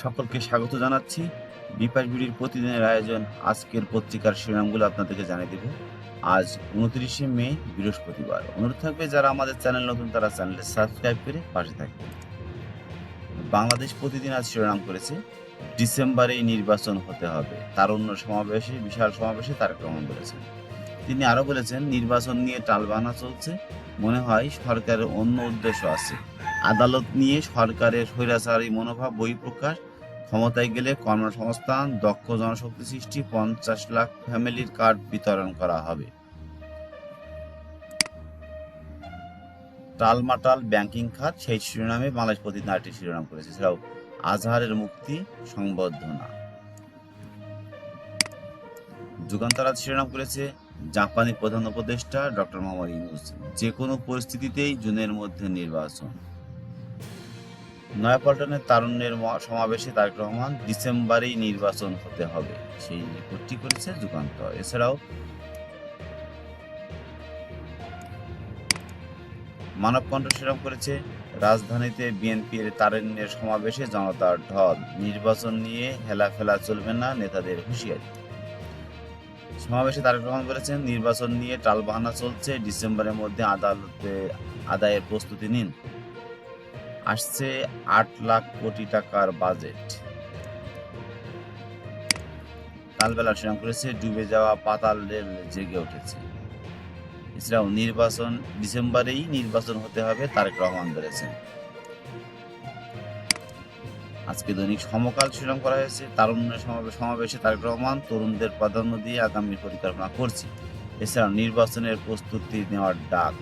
সকলকে স্বাগত জানাচ্ছি। বিপাশ বিডির প্রতিদিনের আয়োজন আজকের পত্রিকার শিরোনামগুলো আপনাদেরকে জানিয়ে দেব। আজ উনত্রিশে মে, বৃহস্পতিবার। অনুরোধ থাকবে যারা আমাদের চ্যানেল নতুন, তারা চ্যানেলে সাবস্ক্রাইব করে পাশে থাকবে বাংলাদেশ প্রতিদিন আজ শিরোনাম করেছে, ডিসেম্বরে নির্বাচন হতে হবে। তার অন্য সমাবেশে, বিশাল সমাবেশে তারেক রহমান বলেছেন। তিনি আরও বলেছেন, নির্বাচন নিয়ে টালবাহানা চলছে। মনে হয় সরকারের অন্য উদ্দেশ্য আছে। আদালত নিয়ে সরকারের স্বৈরাচারী মনোভাব বহিঃপ্রকাশ ক্ষমতায় গেলে কর্মসংস্থান, দক্ষ জনশক্তি সৃষ্টি, পঞ্চাশ লাখ ফ্যামিলির কার্ড বিতরণ করা হবে। টালমাটাল ব্যাংকিং খাত, সেই শিরোনামে বাংলাদেশ প্রতিদিন আরেকটি শিরোনাম করেছে এছাড়াও আজহারের মুক্তি সংবর্ধনা। যুগান্তর আজ শিরোনাম করেছে জাপানি প্রধান উপদেষ্টা ডক্টর মোহাম্মদ ইউনুস। যে কোনো পরিস্থিতিতেই জুনের মধ্যে নির্বাচন। নয়াপল্টনের তারুণ্যের সমাবেশে তারেক রহমান ডিসেম্বরেই নির্বাচন হতে হবে। সেই রিপোর্টটি করেছে যুগান্তর এছাড়াও মানব কণ্ঠ সেরম করেছে, রাজধানীতে বিএনপির তারুণ্যের সমাবেশে জনতার ঢল। নির্বাচন নিয়ে হেলাফেলা চলবে না নেতাদের হুঁশিয়ারি। সমাবেশে তারেক রহমান বলেছেন, নির্বাচন নিয়ে টালবাহানা চলছে, ডিসেম্বরের মধ্যে আদালতে আদায়ের প্রস্তুতি নিন। আসছে আট লাখ কোটি টাকার বাজেট। কালবেলা শ্রীরাম করেছে, ডুবে যাওয়া পাতাল রেল জেগে উঠেছে। এছাড়াও নির্বাচন, ডিসেম্বরেই নির্বাচন হতে হবে, তারেক রহমান বলেছেন আজকে দৈনিক সমকাল শিরোনাম করা হয়েছে, তারুণ্য সমাবেশে তারেক রহমান তরুণদের প্রাধান্য দিয়ে আগামী পরিকল্পনা করছি। এছাড়াও নির্বাচনের প্রস্তুতি নেওয়ার ডাক।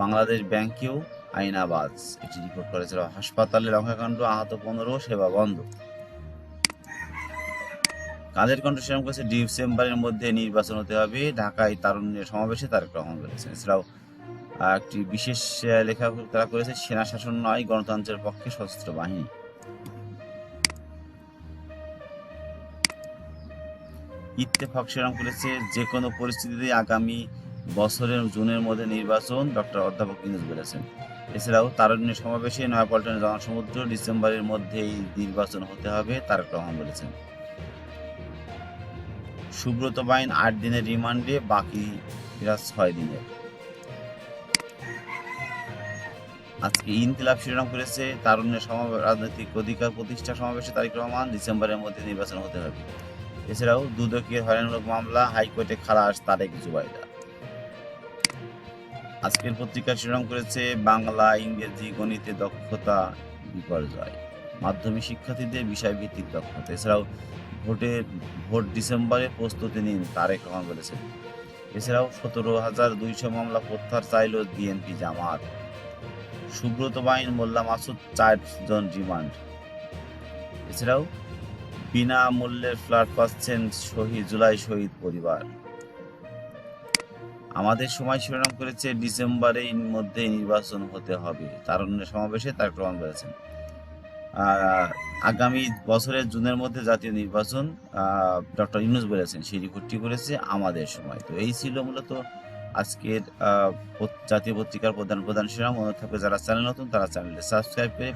বাংলাদেশ ব্যাংকেও আইনাবাজ এটি রিপোর্ট করেছিল হাসপাতালে লঙ্কাকাণ্ড আহত পনেরো, সেবা বন্ধ। কাজের কণ্ঠ সেরকম করেছে ডিসেম্বরের মধ্যে নির্বাচন হতে হবে। ঢাকায় তারুণ্যের সমাবেশে তারেক রহমান বলেছেন এছাড়াও একটি বিশেষ লেখা তারা করেছে, সেনা শাসন নয়, গণতন্ত্রের পক্ষে সশস্ত্র বাহিনী। ইত্তেফাক সেরকম করেছে যে কোনো পরিস্থিতিতে আগামী বছরের জুনের মধ্যে নির্বাচন, ডক্টর অধ্যাপক ইনুস বলেছেন। এছাড়াও তারুণ্য সমাবেশে নয়াপল্টনের জনসমুদ্র ডিসেম্বরের মধ্যেই নির্বাচন হতে হবে, তারেক রহমান বলেছেন। সুব্রত বাইন আট দিনের রিমান্ডে, বাকি এরা ছয় দিনের। আজকে ইনকিলাব শিরোনাম করেছে তারুণ্যের সমাবেশ রাজনৈতিক অধিকার প্রতিষ্ঠা সমাবেশে তারিক রহমান, ডিসেম্বরের মধ্যে নির্বাচন হতে হবে। এছাড়াও দুদকের হয়রানিমূলক মামলা, হাইকোর্টে খালাস তারেক জুবাইদা। আজকের পত্রিকার শিরোনাম করেছে বাংলা, ইংরেজি, গণিতে দক্ষতা বিপর্যয়, মাধ্যমিক শিক্ষার্থীদের বিষয়ভিত্তিক দক্ষতা। এছাড়াও ভোটের, ভোট ডিসেম্বরে প্রস্তুতি নিন, তারেক রহমান বলেছেন। এছাড়াও সতেরো হাজার দুইশো মামলা প্রত্যাহার চাইল বিএনপি জামাত। সুব্রত বাইন মোল্লা মাসুদ চারজন রিমান্ড। এছাড়াও বিনামূল্যের ফ্ল্যাট পাচ্ছেন শহীদ জুলাই শহীদ পরিবার। আমাদের সময় শিরোনাম করেছে ডিসেম্বরের মধ্যে নির্বাচন হতে হবে। তারুণ্য সমাবেশে তার প্রমাণ করেছেন আগামী বছরের জুনের মধ্যে জাতীয় নির্বাচন ডক্টর ইউনুস বলেছেন, সেই রিপোর্টটি করেছে আমাদের সময়। তো এই ছিল মূলত আজকের জাতীয় পত্রিকার প্রধান প্রধান শিরোনাম। অনুরোধ থাকবে যারা চ্যানেল নতুন, তারা চ্যানেলটি সাবস্ক্রাইব করে